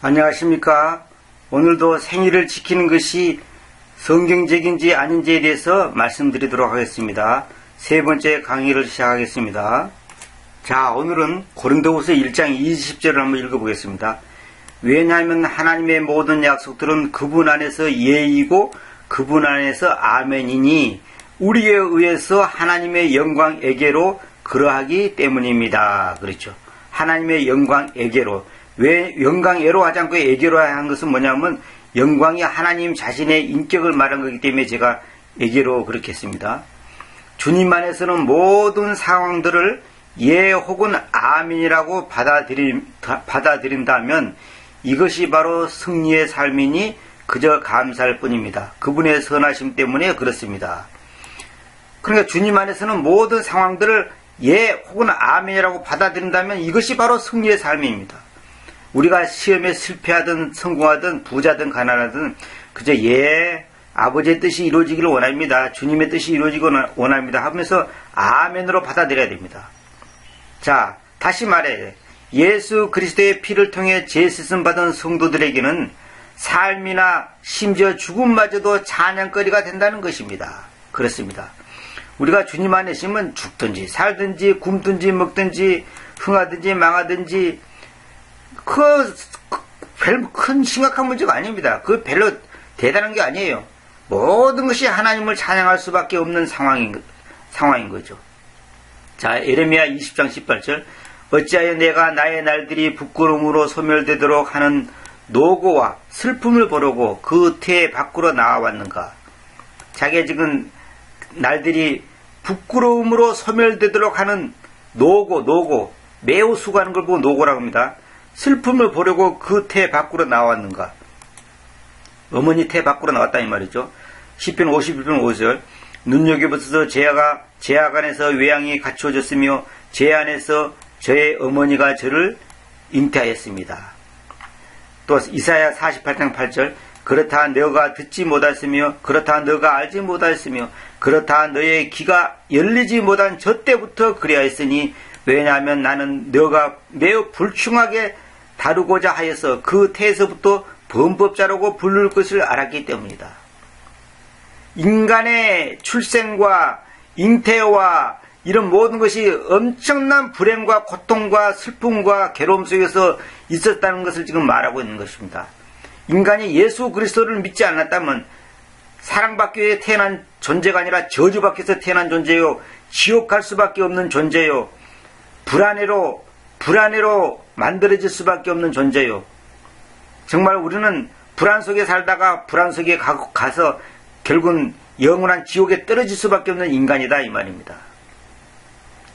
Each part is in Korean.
안녕하십니까. 오늘도 생일을 지키는 것이 성경적인지 아닌지에 대해서 말씀드리도록 하겠습니다. 세 번째 강의를 시작하겠습니다. 자, 오늘은 고린도후서 1장 20절을 한번 읽어보겠습니다. 왜냐하면 하나님의 모든 약속들은 그분 안에서 예이고 그분 안에서 아멘이니 우리에 의해서 하나님의 영광에게로 그러하기 때문입니다. 그렇죠. 하나님의 영광에게로 왜 영광에로 하지 않고 에게로 한 것은 뭐냐면 영광이 하나님 자신의 인격을 말한 거기 때문에 제가 에게로 그렇게 했습니다. 주님 안에서는 모든 상황들을 예 혹은 아멘이라고 받아들인, 받아들인다면 이것이 바로 승리의 삶이니 그저 감사할 뿐입니다. 그분의 선하심 때문에 그렇습니다. 그러니까 주님 안에서는 모든 상황들을 예 혹은 아멘이라고 받아들인다면 이것이 바로 승리의 삶입니다. 우리가 시험에 실패하든 성공하든 부자든 가난하든 그저 예 아버지의 뜻이 이루어지기를 원합니다. 주님의 뜻이 이루어지기 원합니다. 하면서 아멘으로 받아들여야 됩니다. 자, 다시 말해 예수 그리스도의 피를 통해 재시씀 받은 성도들에게는 삶이나 심지어 죽음마저도 찬양거리가 된다는 것입니다. 그렇습니다. 우리가 주님 안에 있으면 죽든지 살든지 굶든지 먹든지 흥하든지 망하든지 그, 별 큰 심각한 문제가 아닙니다. 그 별로 대단한 게 아니에요. 모든 것이 하나님을 찬양할 수밖에 없는 상황인, 상황인 거죠. 자, 에레미야 20장 18절. 어찌하여 내가 나의 날들이 부끄러움으로 소멸되도록 하는 노고와 슬픔을 보려고 그태 밖으로 나와왔는가? 자기의 지금 날들이 부끄러움으로 소멸되도록 하는 노고, 노고, 매우 수고하는 걸 보고 노고라고 합니다. 슬픔을 보려고 그 태 밖으로 나왔는가? 어머니 태 밖으로 나왔다 이 말이죠. 10편 51편 5절 눈여겨보소서 제아가 제약 안에서 외양이 갖추어졌으며 제 안에서 저의 어머니가 저를 잉태하였습니다. 또 이사야 48장 8절 그렇다 너가 듣지 못하였으며 그렇다 너가 알지 못하였으며 그렇다 너의 귀가 열리지 못한 저 때부터 그리하였으니 왜냐하면 나는 너가 매우 불충하게 다루고자 하여서 그 태에서부터 범법자라고 부를 것을 알았기 때문이다. 인간의 출생과 잉태와 이런 모든 것이 엄청난 불행과 고통과 슬픔과 괴로움 속에서 있었다는 것을 지금 말하고 있는 것입니다. 인간이 예수 그리스도를 믿지 않았다면 사랑받기 위해 태어난 존재가 아니라 저주받기 위해서 태어난 존재요. 지옥 갈 수밖에 없는 존재요. 불안해로 불안해로 만들어질 수밖에 없는 존재요. 정말 우리는 불안 속에 살다가 불안 속에 가, 서 결국은 영원한 지옥에 떨어질 수밖에 없는 인간이다 이 말입니다.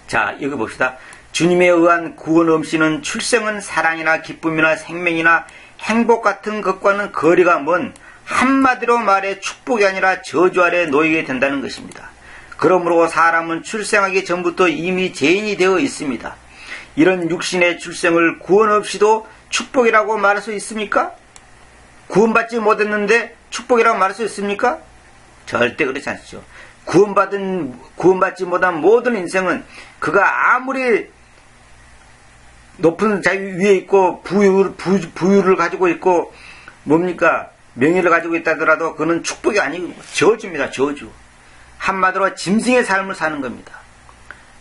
자, 여기 봅시다. 주님에 의한 구원 없이는 출생은 사랑이나 기쁨이나 생명이나 행복 같은 것과는 거리가 먼 한마디로 말해 축복이 아니라 저주 아래 놓이게 된다는 것입니다. 그러므로 사람은 출생하기 전부터 이미 죄인이 되어 있습니다. 이런 육신의 출생을 구원 없이도 축복이라고 말할 수 있습니까? 구원받지 못했는데 축복이라고 말할 수 있습니까? 절대 그렇지 않죠. 구원받은, 구원받지 못한 모든 인생은 그가 아무리 높은 자유 위에 있고 부유, 부, 부유를 가지고 있고 뭡니까? 명예를 가지고 있다더라도 그는 축복이 아니고 저주입니다. 저주. 한마디로 짐승의 삶을 사는 겁니다.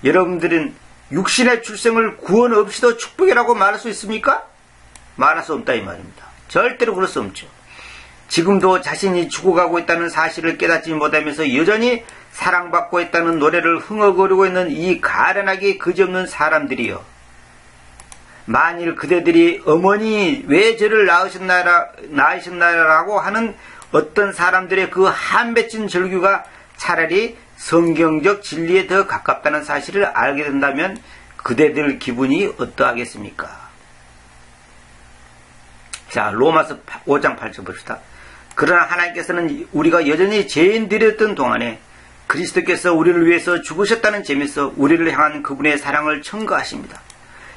여러분들은 육신의 출생을 구원 없이도 축복이라고 말할 수 있습니까? 말할 수 없다 이 말입니다. 절대로 그럴 수 없죠. 지금도 자신이 죽어가고 있다는 사실을 깨닫지 못하면서 여전히 사랑받고 있다는 노래를 흥얼거리고 있는 이 가련하게 그지없는 사람들이요. 만일 그대들이 어머니 왜 저를 낳으셨나라, 낳으셨나라고 하는 어떤 사람들의 그 한배친 절규가 차라리 성경적 진리에 더 가깝다는 사실을 알게 된다면 그대들 기분이 어떠하겠습니까? 자, 로마서 5장 8절 봅시다. 그러나 하나님께서는 우리가 여전히 죄인들이었던 동안에 그리스도께서 우리를 위해서 죽으셨다는 점에서 우리를 향한 그분의 사랑을 청구하십니다.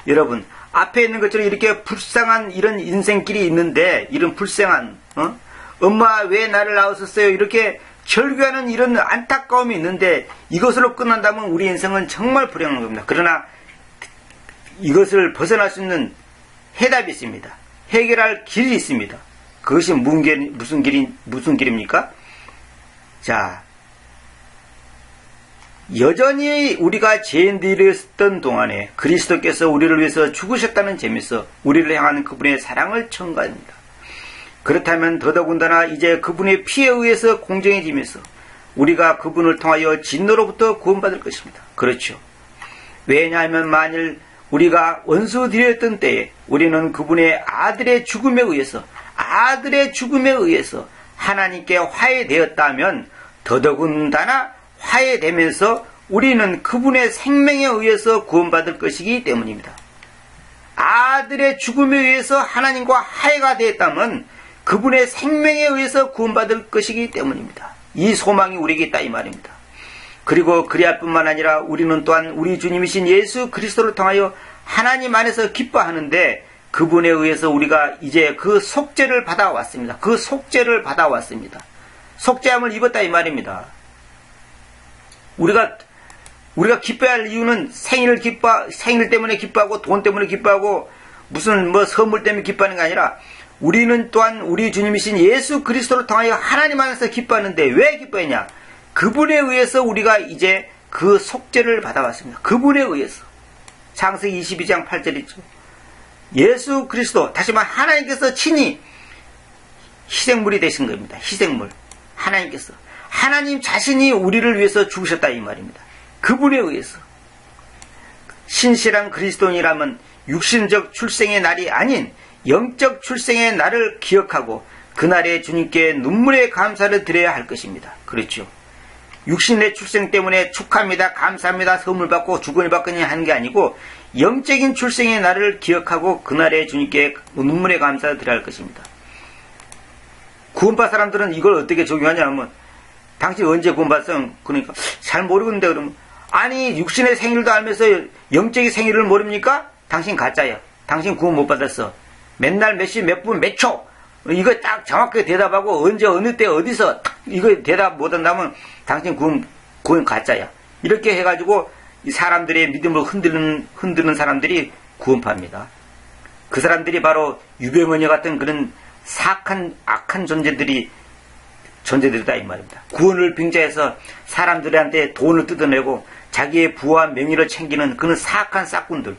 여러분, 앞에 있는 것처럼 이렇게 불쌍한 이런 인생길이 있는데, 이런 불쌍한, 어? 엄마 왜 나를 낳았었어요? 이렇게 절규하는 이런 안타까움이 있는데 이것으로 끝난다면 우리 인생은 정말 불행한 겁니다. 그러나 이것을 벗어날 수 있는 해답이 있습니다. 해결할 길이 있습니다. 그것이 무슨 길이 무슨 길입니까? 자, 여전히 우리가 죄인들이었던 동안에 그리스도께서 우리를 위해서 죽으셨다는 점에서 우리를 향하는 그분의 사랑을 청구합니다. 그렇다면 더더군다나 이제 그분의 피에 의해서 공정해지면서 우리가 그분을 통하여 진노로부터 구원받을 것입니다. 그렇죠. 왜냐하면 만일 우리가 원수되었던 때에 우리는 그분의 아들의 죽음에 의해서 아들의 죽음에 의해서 하나님께 화해되었다면 더더군다나 화해되면서 우리는 그분의 생명에 의해서 구원받을 것이기 때문입니다. 아들의 죽음에 의해서 하나님과 화해가 되었다면 그분의 생명에 의해서 구원받을 것이기 때문입니다. 이 소망이 우리에게 있다 이 말입니다. 그리고 그리할 뿐만 아니라 우리는 또한 우리 주님이신 예수 그리스도를 통하여 하나님 안에서 기뻐하는데 그분에 의해서 우리가 이제 그 속죄를 받아왔습니다. 그 속죄를 받아왔습니다. 속죄함을 입었다 이 말입니다. 우리가 우리가 기뻐할 이유는 생일을 기뻐 생일 때문에 기뻐하고 돈 때문에 기뻐하고 무슨 뭐 선물 때문에 기뻐하는 게 아니라 우리는 또한 우리 주님이신 예수 그리스도를 통하여 하나님 안에서 기뻐하는데 왜 기뻐했냐? 그분에 의해서 우리가 이제 그 속죄를 받아왔습니다. 그분에 의해서. 창세기 22장 8절 있죠. 예수 그리스도, 다시 말해 하나님께서 친히 희생물이 되신 겁니다. 희생물. 하나님께서. 하나님 자신이 우리를 위해서 죽으셨다 이 말입니다. 그분에 의해서. 신실한 그리스도인이라면 육신적 출생의 날이 아닌 영적 출생의 날을 기억하고 그날에 주님께 눈물의 감사를 드려야 할 것입니다. 그렇죠. 육신의 출생 때문에 축하합니다. 감사합니다. 선물 받고 주거니 받거니 하는 게 아니고 영적인 출생의 날을 기억하고 그날에 주님께 눈물의 감사를 드려야 할 것입니다. 구원받 사람들은 이걸 어떻게 적용하냐면 당신 언제 구원받았어? 그러니까 잘 모르겠는데 그러면 아니 육신의 생일도 알면서 영적인 생일을 모릅니까? 당신 가짜야. 당신 구원 못 받았어. 맨날 몇 시, 몇 분, 몇 초. 이거 딱 정확하게 대답하고 언제 어느 때 어디서 이거 대답 못한다면 당신 구원, 구원 가짜야. 이렇게 해가지고 사람들의 믿음을 흔드는, 흔드는 사람들이 구원파입니다. 그 사람들이 바로 유병원녀 같은 그런 사악한, 악한 존재들이 존재들이다 이 말입니다. 구원을 빙자해서 사람들한테 돈을 뜯어내고 자기의 부와 명예를 챙기는 그런 사악한 싹군들.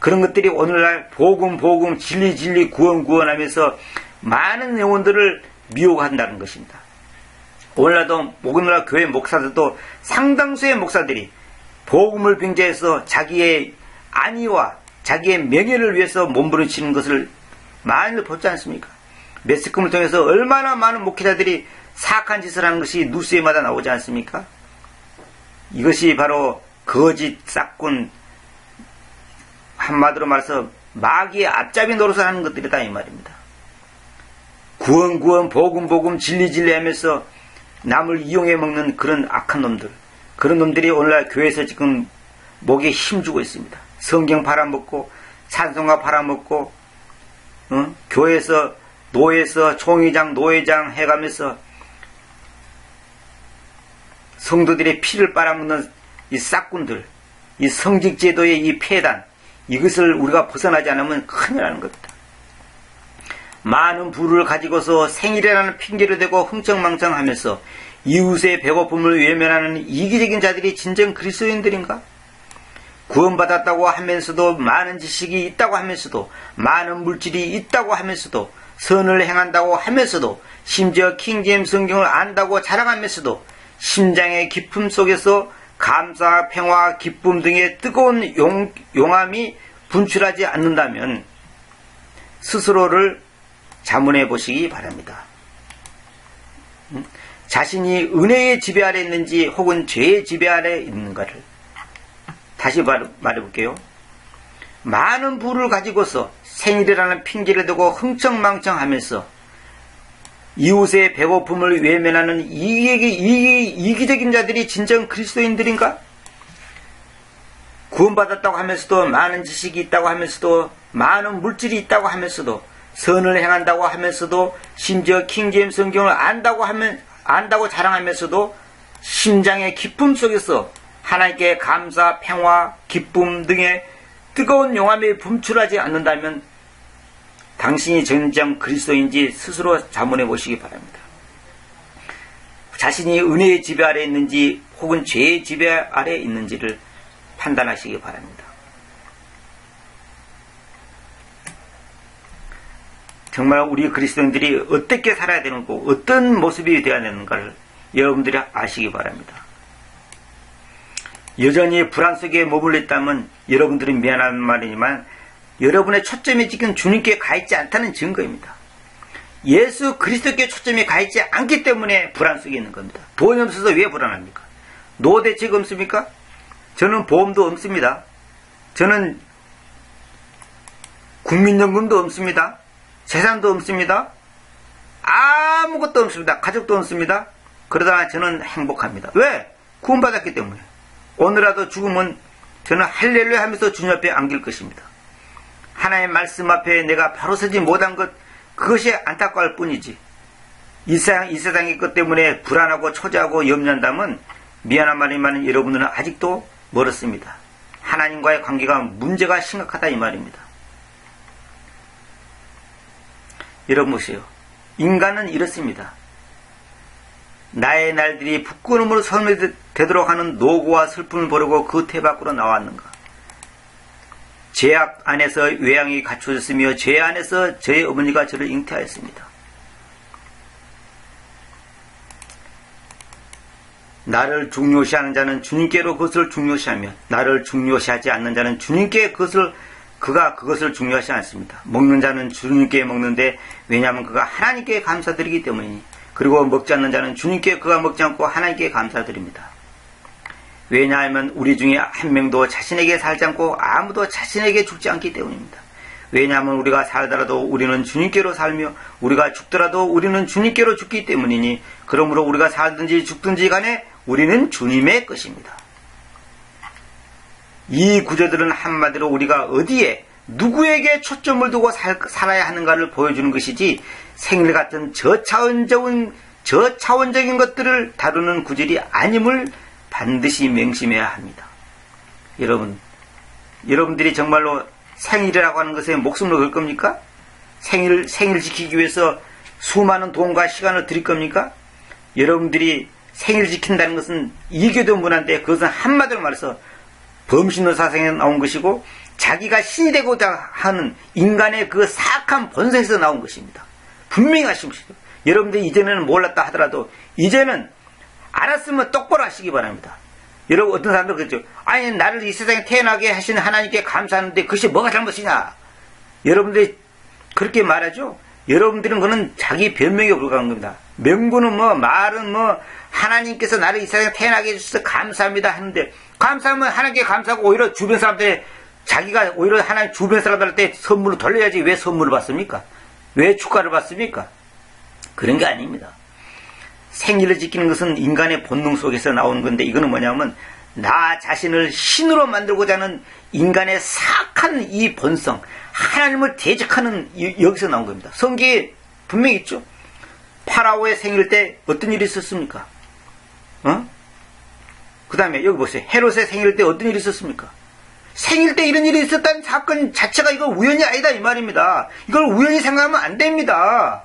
그런 것들이 오늘날 복음 복음 진리 진리 구원 구원하면서 많은 영혼들을 미혹한다는 것입니다. 오늘날도 오늘날 교회 목사들도 상당수의 목사들이 복음을 빙자해서 자기의 안위와 자기의 명예를 위해서 몸부림치는 것을 많이 보지 않습니까? 매스컴을 통해서 얼마나 많은 목회자들이 사악한 짓을 하는 것이 뉴스에마다 나오지 않습니까? 이것이 바로 거짓 싹군 한마디로 말해서 마귀의 앞잡이 노릇을 하는 것들이다 이 말입니다. 구원 구원 복음 복음 진리 진리 하면서 남을 이용해 먹는 그런 악한 놈들 그런 놈들이 오늘날 교회에서 지금 목에 힘주고 있습니다. 성경 팔아먹고 찬송가 팔아먹고 어? 교회에서 노예에서 총회장 노회장 해가면서 성도들의 피를 빨아먹는 이 싹군들 이 성직제도의 이 폐단 이것을 우리가 벗어나지 않으면 큰일 나는 겁니다. 많은 부를 가지고서 생일이라는 핑계를 대고 흥청망청하면서 이웃의 배고픔을 외면하는 이기적인 자들이 진정 그리스도인들인가? 구원받았다고 하면서도 많은 지식이 있다고 하면서도 많은 물질이 있다고 하면서도 선을 행한다고 하면서도 심지어 킹제임 성경을 안다고 자랑하면서도 심장의 깊음 속에서 감사, 평화, 기쁨 등의 뜨거운 용, 용암이 분출하지 않는다면 스스로를 자문해 보시기 바랍니다. 음? 자신이 은혜의 지배 아래 있는지 혹은 죄의 지배 아래 있는가를 다시 말해 볼게요. 많은 부를 가지고서 생일이라는 핑계를 대고 흥청망청 하면서 이웃의 배고픔을 외면하는 이기, 이기, 이기적인 자들이 진정 그리스도인들인가? 구원받았다고 하면서도 많은 지식이 있다고 하면서도 많은 물질이 있다고 하면서도 선을 행한다고 하면서도 심지어 킹제임 성경을 안다고 하면 안다고 자랑하면서도 심장의 기쁨 속에서 하나님께 감사, 평화, 기쁨 등의 뜨거운 용암이 분출하지 않는다면 당신이 전장 그리스도인지 스스로 자문해 보시기 바랍니다. 자신이 은혜의 지배 아래 있는지 혹은 죄의 지배 아래 있는지를 판단하시기 바랍니다. 정말 우리 그리스도인들이 어떻게 살아야 되는고 어떤 모습이 되어야 되는가를 여러분들이 아시기 바랍니다. 여전히 불안 속에 머물러 있다면 여러분들은 미안한 말이지만 여러분의 초점이 지금 주님께 가 있지 않다는 증거입니다. 예수 그리스도께 초점이 가 있지 않기 때문에 불안 속에 있는 겁니다. 돈이 없어서 왜 불안합니까? 노 대책 없습니까? 저는 보험도 없습니다. 저는 국민연금도 없습니다. 재산도 없습니다. 아무것도 없습니다. 가족도 없습니다. 그러다가 저는 행복합니다. 왜? 구원받았기 때문에. 오늘라도 죽으면 저는 할렐루야 하면서 주님 앞에 안길 것입니다. 하나님 말씀 앞에 내가 바로 서지 못한 것, 그것이 안타까울 뿐이지. 이 세상, 이 세상의 것 때문에 불안하고 초조하고 염려한다면 미안한 말이지만 여러분들은 아직도 멀었습니다. 하나님과의 관계가 문제가 심각하다 이 말입니다. 여러분 보세요. 인간은 이렇습니다. 나의 날들이 부끄러움으로 설명되도록 하는 노고와 슬픔을 보려고 그 태 밖으로 나왔는가? 죄악 안에서 외양이 갖춰졌으며 죄 안에서 저의 어머니가 저를 잉태하였습니다. 나를 중요시하는 자는 주님께로 그것을 중요시하며 나를 중요시하지 않는 자는 주님께 그것을 그가 그것을 중요하지 않습니다. 먹는 자는 주님께 먹는데 왜냐하면 그가 하나님께 감사드리기 때문이니 그리고 먹지 않는 자는 주님께 그가 먹지 않고 하나님께 감사드립니다. 왜냐하면 우리 중에 한 명도 자신에게 살지 않고 아무도 자신에게 죽지 않기 때문입니다. 왜냐하면 우리가 살더라도 우리는 주님께로 살며 우리가 죽더라도 우리는 주님께로 죽기 때문이니 그러므로 우리가 살든지 죽든지 간에 우리는 주님의 것입니다. 이 구조들은 한마디로 우리가 어디에 누구에게 초점을 두고 살, 살아야 하는가를 보여주는 것이지 생일 같은 저차원적인 저차원적인 것들을 다루는 구절이 아님을 반드시 명심해야 합니다. 여러분, 여러분들이 정말로 생일이라고 하는 것에 목숨을 걸 겁니까? 생일 생일 지키기 위해서 수많은 돈과 시간을 드릴 겁니까? 여러분들이 생일 지킨다는 것은 이교도 문화인데 그것은 한마디로 말해서 범신노 사상에 나온 것이고 자기가 신이 되고자 하는 인간의 그 사악한 본성에서 나온 것입니다. 분명히 하신 것이죠. 여러분들이 이전에는 몰랐다 하더라도 이제는 알았으면 똑바로 하시기 바랍니다. 여러분 어떤 사람들 그렇죠. 아니 나를 이 세상에 태어나게 하신 하나님께 감사하는데 그것이 뭐가 잘못이냐. 여러분들이 그렇게 말하죠. 여러분들은 그는 자기 변명에 불과한 겁니다. 명분은 뭐 말은 뭐 하나님께서 나를 이 세상에 태어나게 해주셔서 감사합니다 하는데 감사하면 하나님께 감사하고 오히려 주변 사람들 자기가 오히려 하나님 주변 사람들한테 선물을 돌려야지 왜 선물을 받습니까? 왜 축가를 받습니까? 그런 게 아닙니다. 생리를 지키는 것은 인간의 본능 속에서 나오는 건데 이거는 뭐냐면 나 자신을 신으로 만들고자 하는 인간의 사악한 이 본성 하나님을 대적하는 여기서 나온 겁니다. 성기에 분명히 있죠. 파라오의 생일 때 어떤 일이 있었습니까? 어? 그 다음에 여기 보세요. 헤롯의 생일 때 어떤 일이 있었습니까? 생일 때 이런 일이 있었다는 사건 자체가 이거 우연이 아니다 이 말입니다. 이걸 우연히 생각하면 안 됩니다.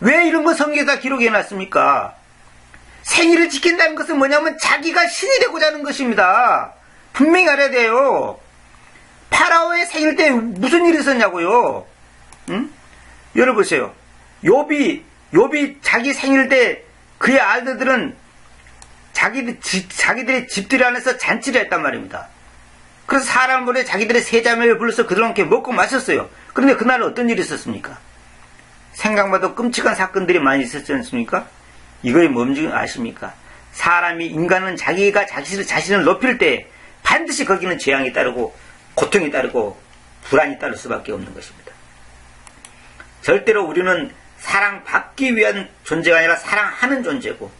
왜 이런 거 성경에다 기록해 놨습니까? 생일을 지킨다는 것은 뭐냐면 자기가 신이 되고자 하는 것입니다. 분명히 알아야 돼요. 파라오의 생일 때 무슨 일이 있었냐고요. 응? 여러분 보세요. 요비 요비 자기 생일 때 그의 아들들은 자기들, 자기들의 집들 안에서 잔치를 했단 말입니다. 그래서 사람 보내 자기들의 세 자매를 불러서 그들과 함께 먹고 마셨어요. 그런데 그날 어떤 일이 있었습니까? 생각봐도 끔찍한 사건들이 많이 있었지 않습니까? 이거의 뭔지 아십니까? 사람이, 인간은 자기가 자신을, 자신을 높일 때 반드시 거기는 재앙이 따르고 고통이 따르고 불안이 따를 수밖에 없는 것입니다. 절대로 우리는 사랑받기 위한 존재가 아니라 사랑하는 존재고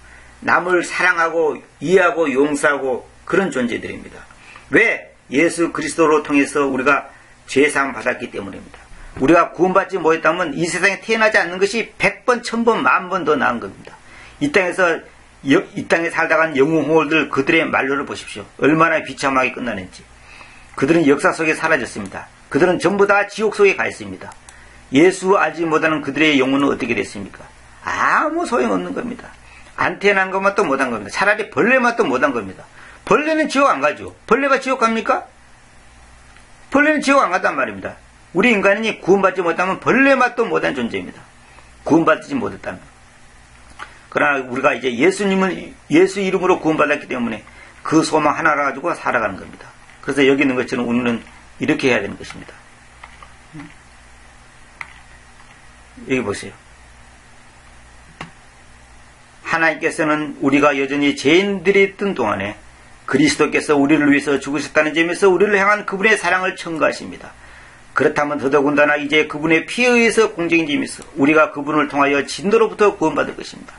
남을 사랑하고 이해하고 용서하고 그런 존재들입니다. 왜? 예수 그리스도로 통해서 우리가 죄상 받았기 때문입니다. 우리가 구원받지 못했다면 이 세상에 태어나지 않는 것이 100번, 1000번, 만번 더 나은 겁니다. 이 땅에서 이 땅에 살다간 영웅호들 그들의 말로를 보십시오. 얼마나 비참하게 끝나는지. 그들은 역사 속에 사라졌습니다. 그들은 전부 다 지옥 속에 가 있습니다. 예수 알지 못하는 그들의 영혼은 어떻게 됐습니까? 아무 소용없는 겁니다. 안테난 것만 또 못한 겁니다. 차라리 벌레만 또 못한 겁니다. 벌레는 지옥 안 가죠. 벌레가 지옥 갑니까? 벌레는 지옥 안 간단 말입니다. 우리 인간이 구원받지 못하면 벌레만 또 못한 존재입니다. 구원받지 못했다면. 그러나 우리가 이제 예수님을 예수 이름으로 구원받았기 때문에 그 소망 하나를 가지고 살아가는 겁니다. 그래서 여기 있는 것처럼 우리는 이렇게 해야 되는 것입니다. 여기 보세요. 하나님께서는 우리가 여전히 죄인들이 있던 동안에 그리스도께서 우리를 위해서 죽으셨다는 점에서 우리를 향한 그분의 사랑을 청구하십니다. 그렇다면 더더군다나 이제 그분의 피에 의해서 공정인 점에서 우리가 그분을 통하여 진노로부터 구원받을 것입니다.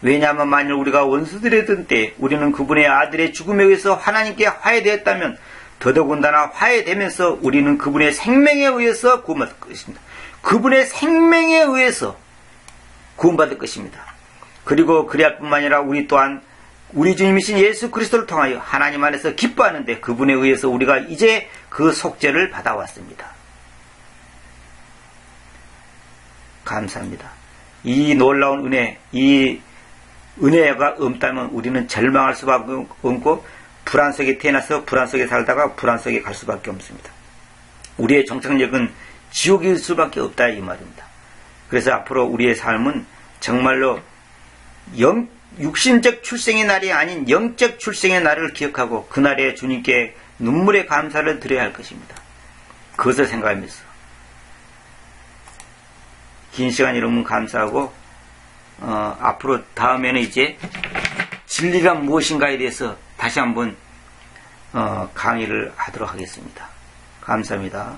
왜냐하면 만일 우리가 원수들이던 때 우리는 그분의 아들의 죽음에 의해서 하나님께 화해되었다면 더더군다나 화해되면서 우리는 그분의 생명에 의해서 구원받을 것입니다. 그분의 생명에 의해서 구원받을 것입니다. 그리고 그리할 뿐만 아니라 우리 또한 우리 주님이신 예수 그리스도를 통하여 하나님 안에서 기뻐하는데 그분에 의해서 우리가 이제 그 속죄를 받아왔습니다. 감사합니다. 이 놀라운 은혜, 이 은혜가 없다면 우리는 절망할 수밖에 없고 불안 속에 태어나서 불안 속에 살다가 불안 속에 갈 수밖에 없습니다. 우리의 정착력은 지옥일 수밖에 없다 이 말입니다. 그래서 앞으로 우리의 삶은 정말로 영, 육신적 출생의 날이 아닌 영적 출생의 날을 기억하고 그날에 주님께 눈물의 감사를 드려야 할 것입니다. 그것을 생각하면서 긴 시간 여러분 감사하고 어, 앞으로 다음에는 이제 진리란 무엇인가에 대해서 다시 한번 어, 강의를 하도록 하겠습니다. 감사합니다.